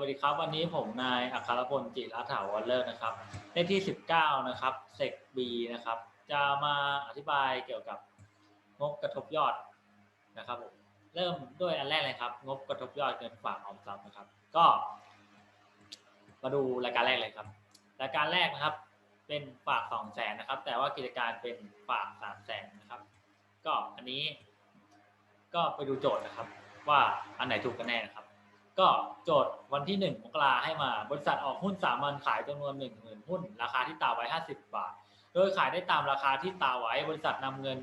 วัสดีครับ วันนี้ผมนายอัครพลจิรัฐาวรเลิศนะครับเลขที่ 19 นะครับเซกบีนะครับ จะมาอธิบายเกี่ยวกับงบกระทบยอดนะครับผมเริ่มด้วยอันแรกเลยครับ งบกระทบยอดเงินฝากออมทรัพย์นะครับ ก็ มาดูรายการแรกเลยครับ รายการแรกนะครับ เป็นฝาก2แสนนะครับ แต่ว่ากิจการเป็นฝาก3แสนนะครับ ก็อันนี้ ก็ไปดูโจทย์นะครับ ว่าอันไหนถูกกันแน่นะครับ ก็โจทย์วันที่ 1 มกราให้มาบริษัทออกหุ้นสามัญขายจำนวน 1 0,000 หุ้น ราคาที่ตาไว้ 50 บาท โดยขายได้ตามราคาที่ตาไว้ บริษัทนำเงิน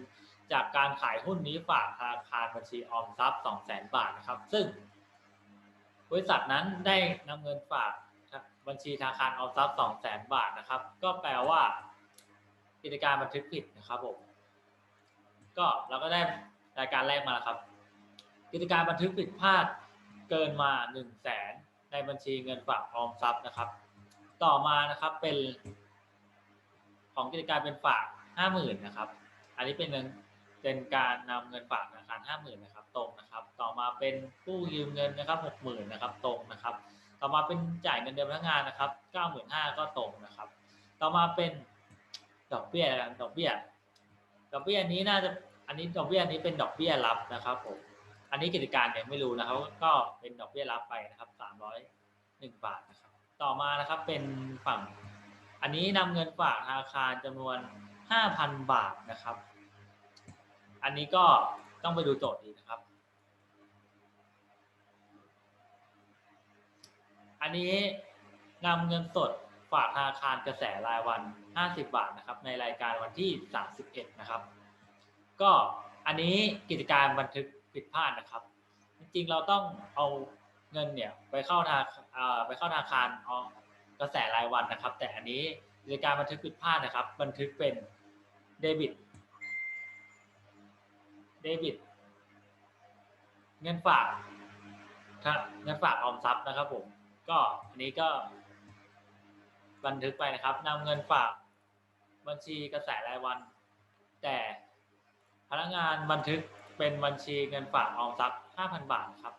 จากการขายหุ้นนี้ฝากธนาคารบัญชีออมทรัพย์ 200,000 บาทนะครับ ซึ่ง บริษัทนั้นได้นำเงินฝากบัญชีธนาคารออมทรัพย์ 200,000 บาทนะครับ ก็แปลว่ากิจการบันทึกผิดนะครับผม ก็เราก็ได้รายการแรกมาแล้วครับ กิจการบันทึกผิดพลาด เกินมา1 0 0 0 0แสนในบัญชีเงินฝากออมทรัพย์นะครับ ต่อมานะครับเป็น ของกิจการเป็นฝาก 50,000นะครับ อันนี้เป็นเงินเป็นการนำเงินฝากธนาคาร50,000นะครับตรงนะครับ ต่อมาเป็นกู้ยืมเงินนะครับ60,000นะครับตรงนะครับ ต่อมาเป็นจ่ายเงินเดือนพนักงานนะครับ95,000ก็ตรงนะครับ ต่อมาเป็นดอกเบี้ยกันดอกเบี้ย ดอกเบี้ยนี้น่าจะอันนี้ดอกเบี้ยนี้เป็นดอกเบี้ยรับนะครับผม อันนี้กิจการเนี่ยไม่รู้นะครับ ก็เป็นดอกเบี้ยรับไปนะครับสามร้อยหนึ่งบาทนะครับ ต่อมานะครับเป็นฝั่ง อันนี้นำเงินฝากธนาคารจำนวนห้าพันบาทนะครับ อันนี้ก็ต้องไปดูโจทย์ดีนะครับ อันนี้นำเงินสดฝากธนาคารกระแสรายวัน 50 บาทนะครับ ในรายการวันที่ 31 นะครับ ก็อันนี้กิจการบันทึก ผิดพลาดนะครับ จริงๆเราต้องเอาเงินเนี่ยไปเข้าธนาไปเข้าธนาคารเอากระแสรายวันนะครับ แต่อันนี้กิจการบันทึกผิดพลาดนะครับ บันทึกเป็นเดบิตเดบิตเงินฝากเงินฝากออมทรัพย์นะครับผมก็อันนี้ก็บันทึกไปนะครับนำเงินฝากบัญชีกระแสรายวัน แต่พนักงานบันทึก เป็นบัญชีเงินฝากออมทรัพย์5,000 บาทครับ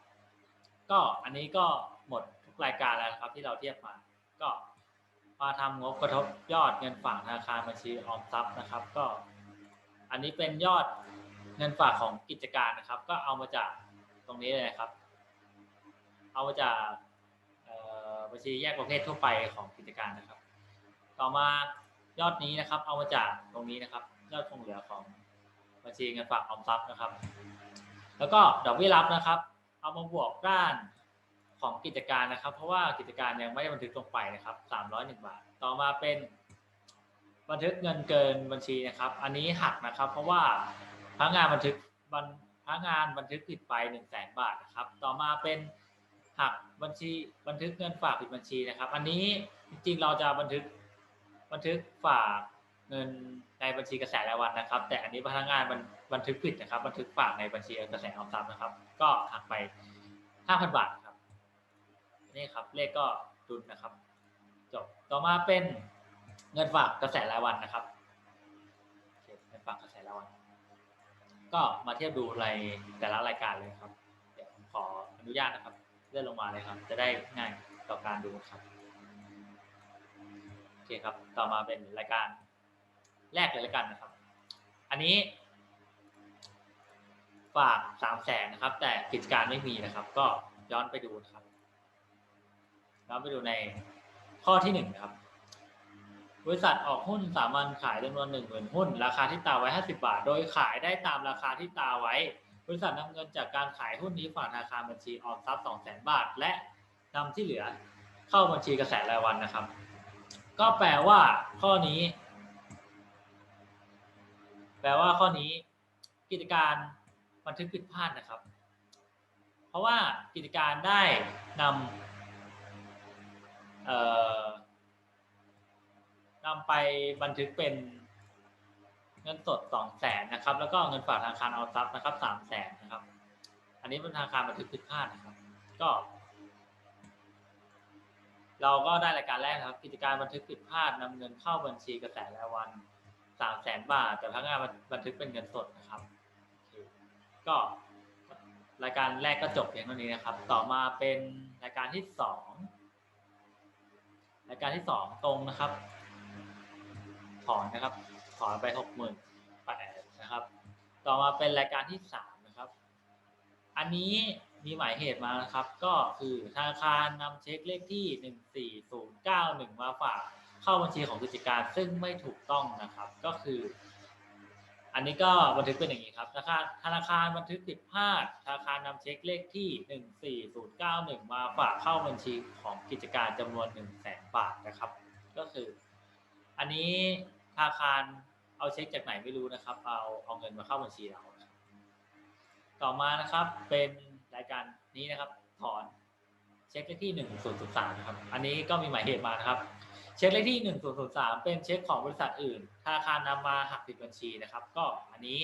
ก็อันนี้ก็หมดทุกรายการแล้วครับที่เราเทียบมา ก็มาทำงบกระทบยอดเงินฝากธนาคารบัญชีออมทรัพย์นะครับ ก็ อันนี้เป็นยอดเงินฝากของกิจการนะครับ ก็เอามาจากตรงนี้เลยครับ เอามาจากบัญชีแยกประเภททั่วไปของกิจการนะครับ ต่อมายอดนี้นะครับ เอามาจากตรงนี้นะครับ ยอดคงเหลือของ บัญชีเงินฝากออมทรัพย์นะครับ แล้วก็ดอกเบี้ยรับนะครับ เอามาบวกด้านของกิจการนะครับ เพราะว่ากิจการยังไม่ได้บันทึกลงไปนะครับ301บาท ต่อมาเป็นบันทึกเงินเกินบัญชีนะครับ อันนี้หักนะครับ เพราะว่าพนักงานบันทึกพนักงานบันทึกผิดไป1 0 0 0 0แบาทนะครับ ต่อมาเป็นหักบัญชีบันทึกเงินฝากผิดบัญชีนะครับ อันนี้จริงๆเราจะบันทึกบันทึกฝาก เงินในบัญชีกระแสรายวันนะครับ แต่อันนี้พนักงานบันทึกผิดนะครับ บันทึกฝากในบัญชีกระแสออมทรัพย์นะครับ ก็หักไป 5,000 บาทครับนี่ครับเลขก็ดุลนะครับจบต่อมาเป็นเงินฝากกระแสรายวันนะครับเงินฝากกระแสรายวัน ก็มาเทียบดูรายแต่ละรายการเลยครับเดี๋ยวขออนุญาตนะครับเลื่อนลงมาเลยครับ จะได้ง่ายต่อการดูครับโอเคครับ ต่อมาเป็นรายการ แรกเลยล้วกันนะครับ อันนี้ ฝากสามแสนนะครับ แต่กิจการไม่มีนะครับ ก็ย้อนไปดูนะครับย้อนไปดูในข้อที่หนึ่งนะครับ บริษัทออกหุ้นสามัญขายจำนวนหนึ่งหมื่นหุ้น ราคาที่ตาไว้ห้าสิบาท โดยขายได้ตามราคาที่ตาไว้ บริษัทนำเงินจากการขายหุ้นนี้ฝากธนาคารบัญชีออมทรัพย์สองแสนบาท และนำที่เหลือเข้าบัญชีกระแสรายวันนะครับ ก็แปลว่าข้อนี้ แปลว่าข้อนี้กิจการบันทึกผิดพลาดนะครับ เพราะว่ากิจการได้นำเอ่อนำไปบันทึกเป็นเงินสดสองแสนนะครับ แล้วก็เงินฝากธนาคารออมทรัพย์นะครับสามแสนนะครับ อันนี้เป็นธนาคารบันทึกผิดพลาดนะครับ ก็ เราก็ได้รายการแรกนะครับ กิจการบันทึกผิดพลาดนำเงินเข้าบัญชีกระแสรายวัน สามแสนบาท แต่พนักงานบันทึกเป็นเงินสดนะครับ ก็รายการแรกก็จบเพียงเท่านี้นะครับ ต่อมาเป็นรายการที่สองรายการที่สองตรงนะครับ ถอนนะครับ ถอนไปหกหมื่นแปดนะครับ ต่อมาเป็นรายการที่สามนะครับ อันนี้มีหมายเหตุมานะครับ ก็คือธนาคารนำเช็คเลขที่หนึ่งสี่ศูนย์เก้าหนึ่งมาฝาก เข้าบัญชีของกิจการซึ่งไม่ถูกต้องนะครับ ก็คือ อันนี้ก็บันทึกเป็นอย่างนี้ครับธนาคารธนาคารบันทึกผิดพลาดธนาคารนำเช็คเลขที่หนึ่งสี่ศูนย์เก้าหนึ่งมาฝากเข้าบัญชีของกิจการจำนวนหนึ่งแสนบาทนะครับ ก็คือ อันนี้ธนาคารเอาเช็คจากไหนไม่รู้นะครับ เอาเอาเงินมาเข้าบัญชีเรา ต่อมานะครับเป็นรายการนี้นะครับ ถอนเช็คเลขที่หนึ่งศูนย์ศูนย์สามนะครับ อันนี้ก็มีหมายเหตุมานะครับ เช็คเลขที่หนึ่งศูนย์ศูนย์สามเป็นเช็คของบริษัทอื่น ธนาคารนำมาหักผิดบัญชีนะครับ ก็อันนี้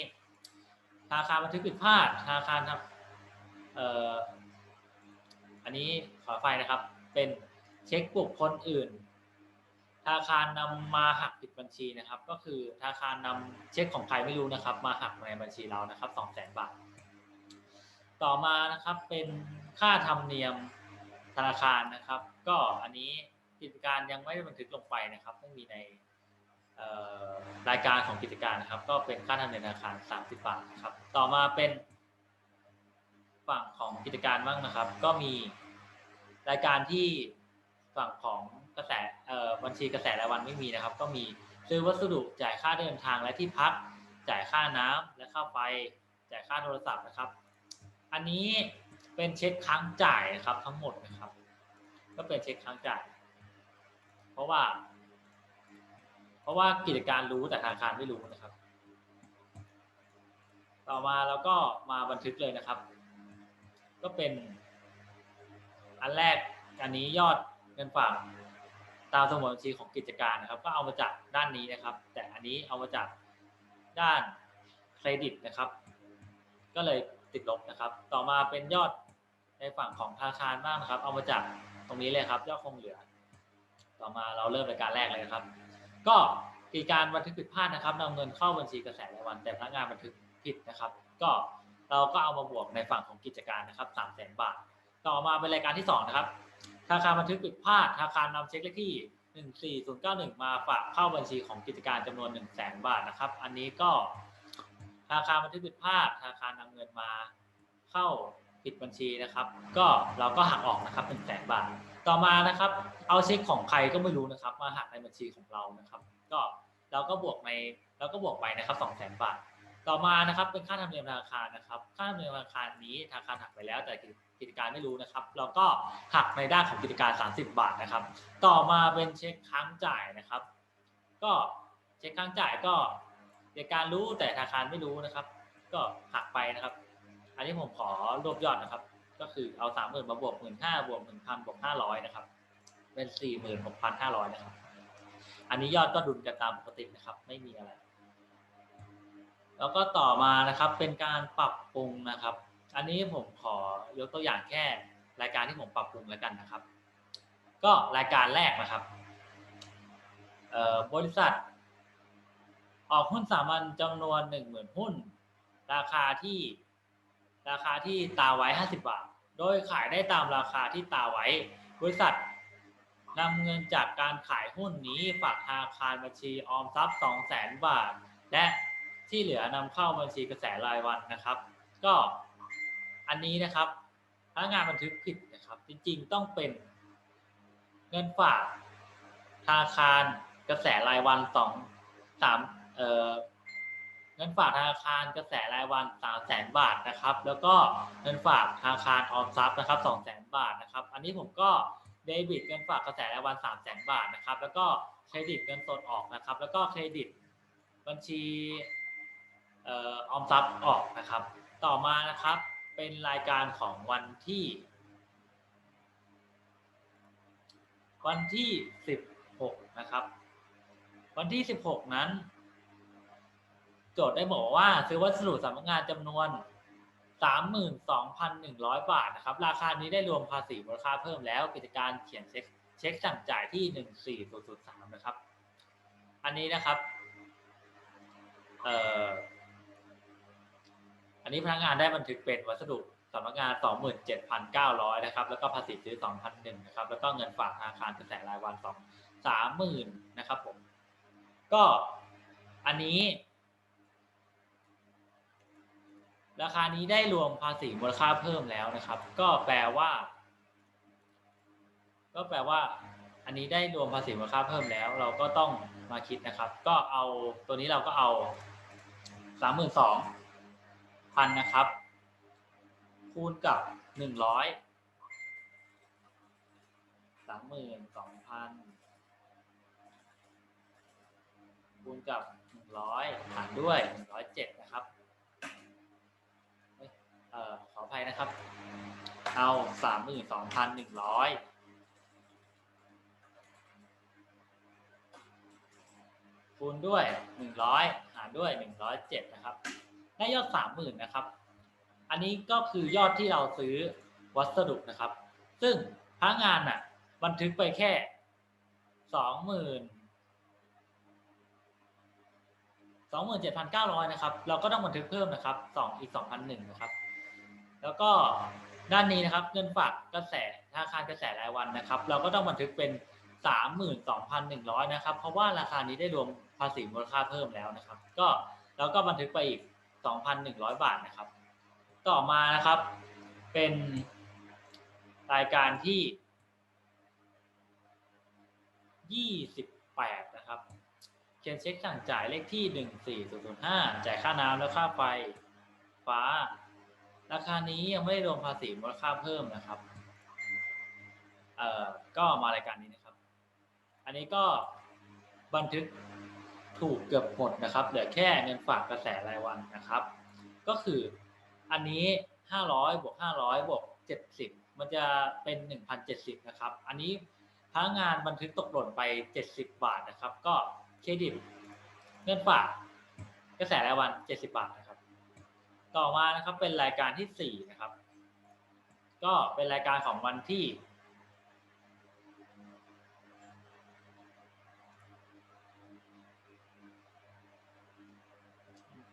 ธนาคารบันทึกผิดพลาดธนาคารทำเอ่ออันนี้ขอไฟนะครับ เป็นเช็คบุคคลอื่น ธนาคารนำมาหักผิดบัญชีนะครับ ก็คือธนาคารนำเช็คของใครไม่รู้นะครับ มาหักในบัญชีเรานะครับสองแสนบาท ต่อมานะครับเป็นค่าธรรมเนียมธนาคารนะครับ ก็อันนี้ กิจการยังไม่ได้บันทึกลงไปนะครับ ไม่มีในรายการของกิจการนะครับ ก็เป็นค่าธรรมเนียมธนาคาร 30 บาทนะครับ ต่อมาเป็นฝั่งของกิจการบ้างนะครับ ก็มีรายการที่ฝั่งของกระแสบัญชีกระแสรายวันไม่มีนะครับ ก็มีซื้อวัสดุจ่ายค่าเดินทางและที่พักจ่ายค่าน้ำและค่าไฟจ่ายค่าโทรศัพท์นะครับ อันนี้เป็นเช็คค้างจ่ายนะครับทั้งหมดนะครับ ก็เป็นเช็คค้างจ่าย ราะว่า เพราะว่ากิจการรู้แต่ธนาคารไม่รู้นะครับ ต่อมาเราก็มาบันทึกเลยนะครับ ก็เป็นอันแรกอันนี้ยอดเงินฝากตามสมุดบัญชีของกิจการนะครับ ก็เอามาจากด้านนี้นะครับ แต่อันนี้เอามาจากด้านเครดิตนะครับ ก็เลยติดลบนะครับ ต่อมาเป็นยอดในฝั่งของธนาคารบ้างนะครับ เอามาจากตรงนี้เลยครับ ยอดคงเหลือ ต่อมาเราเริ่มรายการแรกเลยครับ ก็กิจการบันทึกผิดพลาดนะครับนำเงินเข้าบัญชีกระแสรายวัน แต่พนักงานบันทึกผิดนะครับ ก็เราก็เอามาบวกในฝั่งของกิจการนะครับสามแสนบาท ต่อมาเป็นรายการที่สองนะครับธนาคารบันทึกผิดพลาดธนาคารนำเช็คเลขที่หนึ่งสี่ศูนย์เก้าหนึ่งมาฝากเข้าบัญชีของกิจการจำนวนหนึ่งแสนบาทนะครับ อันนี้ก็ธนาคารบันทึกผิดพลาดธนาคารนำเงินมาเข้าผิดบัญชีนะครับ ก็เราก็หักออกนะครับหนึ่งแสนบาท ต่อมานะครับเอาเช็คของใครก็ไม่รู้นะครับ มาหักในบัญชีของเรานะครับ ก็เราก็บวกในเราก็บวกไปนะครับสองแสนบาท ต่อมานะครับเป็นค่าธรรมเนียมธนาคารนะครับ ค่าธรรมเนียมธนาคารนี้ธนาคารหักไปแล้วแต่กิจการไม่รู้นะครับ เราก็หักในด้านของกิจการ 30 บาทนะครับ ต่อมาเป็นเช็คค้างจ่ายนะครับ ก็เช็คค้างจ่ายก็กิจการรู้แต่ธนาคารไม่รู้นะครับ ก็หักไปนะครับ อันนี้ผมขอรวบยอดนะครับ ก็คือเอาสามหมื่นมาบวกหมื่นห้าบวกหนึ่งพันบวกห้าร้อยนะครับ เป็นสี่หมื่นหกพันห้าร้อยนะครับ อันนี้ยอดก็ดุลกันตามปกตินะครับ ไม่มีอะไร แล้วก็ต่อมานะครับเป็นการปรับปรุงนะครับ อันนี้ผมขอยกตัวอย่างแค่รายการที่ผมปรับปรุงแล้วกันนะครับ ก็รายการแรกนะครับบริษัท ออกหุ้นสามัญจำนวนหนึ่งหมื่นหุ้น ราคาที่ราคาที่ตาไว้ห้าสิบบาท โดยขายได้ตามราคาที่ตาไว้ บริษัทนำเงินจากการขายหุ้นนี้ฝากธนาคารบัญชีออมทรัพย์สองแสนบาท และที่เหลือนำเข้าบัญชีกระแสรายวันนะครับ ก็อันนี้นะครับพนักงานบันทึกผิดนะครับ จริงๆ ต้องเป็นเงินฝากธนาคารกระแสรายวันสองสามเอ่อ เงินฝากธนาคารกระแสรายวันสามแสนบาทนะครับ แล้วก็เงินฝากธนาคารออมทรัพย์นะครับสองแสนบาทนะครับ อันนี้ผมก็เดบิตเงินฝากกระแสรายวันสามแสนบาทนะครับ แล้วก็เครดิตเงินสดออกนะครับ แล้วก็เครดิตบัญชีเอ่อออมทรัพย์ออกนะครับ ต่อมานะครับเป็นรายการของวันที่ วันที่ 16 นะครับ วันที่ 16 นั้น จทย์ได้บอกว่า ซื้อวัสดุสำนักงานจำนวน 32,100 บาทนะครับ ราคานี้ได้รวมภาษีมูลค่าเพิ่มแล้วกิจการเขียนเช็คเช็คสั่งจ่ายที่ 14003 นะครับ อันนี้นะครับเอ่ออันนี้พนักงานได้บันทึกเป็นวัสดุสำนักงาน 27,900 นะครับ แล้วก็ภาษีซื้อ 2,001 นะครับ แล้วก็เงินฝากธนาคารกระแสรายวัน 2 30,000 นะครับผม ก็อันนี้ ราคานี้ได้รวมภาษีมูลค่าเพิ่มแล้วนะครับ ก็แปลว่า ก็แปลว่า อันนี้ได้รวมภาษีมูลค่าเพิ่มแล้ว เราก็ต้องมาคิดนะครับ ก็เอาตัวนี้เราก็เอาสามหมื่นสองพันนะครับ คูณกับหนึ่งร้อยสามหมื่นสองพันคูณกับหนึ่งร้อยหารด้วยหนึ่งร้อยเจ็ด เอ่อขออภัยนะครับ เอาสามหมื่นสองพันหนึ่งร้อยคูณด้วยหนึ่งร้อยหารด้วยหนึ่งร้อยเจ็ดนะครับ ได้ยอดสามหมื่นนะครับ อันนี้ก็คือยอดที่เราซื้อวัสดุนะครับ ซึ่งพนักงานน่ะ บันทึกไปแค่สองหมื่นสองหมื่นเจ็ดพันเก้าร้อยนะครับ เราก็ต้องบันทึกเพิ่มนะครับสองอีกสองพันหนึ่งนะครับ แล้วก็ด้านนี้นะครับเงินฝากกระแสธนาคารกระแสรายวันนะครับ เราก็ต้องบันทึกเป็นสามหมื่นสองพันหนึ่งร้อยนะครับ เพราะว่าราคานี้ได้รวมภาษีมูลค่าเพิ่มแล้วนะครับ ก็เราก็บันทึกไปอีกสองพันหนึ่งร้อยบาทนะครับ ต่อมานะครับเป็นรายการที่ยี่สิบแปดนะครับเขียนเช็คสั่งจ่ายเลขที่หนึ่งสี่ศูนย์ศูนย์ห้าจ่ายค่าน้ำและค่าไฟฟ้า ราคานี้ยังไม่ได้รวมภาษีมูลค่าเพิ่มนะครับ เอ่อ ก็มารายการนี้นะครับ อันนี้ก็บันทึกถูกเกือบหมดนะครับ เหลือแค่เงินฝากกระแสรายวันนะครับ ก็คืออันนี้ห้าร้อยบวกห้าร้อยบวกเจ็ดสิบมันจะเป็นหนึ่งพันเจ็ดสิบนะครับ อันนี้พนักงานบันทึกตกหล่นไปเจ็ดสิบบาทนะครับ ก็เครดิตเงินฝากกระแสรายวันเจ็ดสิบาท ต่อมานะครับเป็นรายการที่สี่นะครับ ก็เป็นรายการของวันที่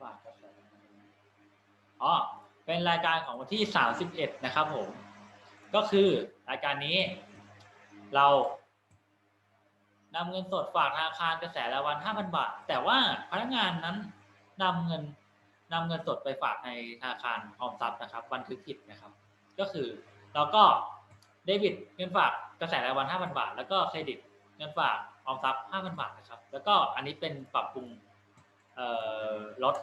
ฝากอ๋อ เป็นรายการของวันที่ 31 นะครับผม ก็คือรายการนี้เรานำเงินสดฝากธนาคารกระแสรายวัน 5,000 บาท แต่ว่าพนักงานนั้นนำเงิน นำเงินสดไปฝากในธนาคารออมทรัพย์นะครับ บันทึกผิดนะครับ ก็คือเราก็เดบิตเงินฝากกระแสรายวัน 5,000 บาท แล้วก็เครดิตเงินฝากออมทรัพย์ 5,000 บาทนะครับ แล้วก็อันนี้เป็นปรับปรุงลด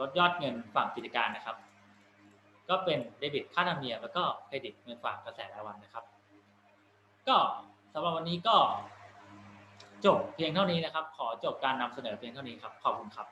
ลดยอดเงินฝั่งกิจการนะครับ ก็เป็นเดบิตค่าธรรมเนียมแล้วก็เครดิตเงินฝากกระแสรายวันนะครับ ก็สำหรับวันนี้ก็จบเพียงเท่านี้นะครับ ขอจบการนำเสนอเพียงเท่านี้ครับ ขอบคุณครับ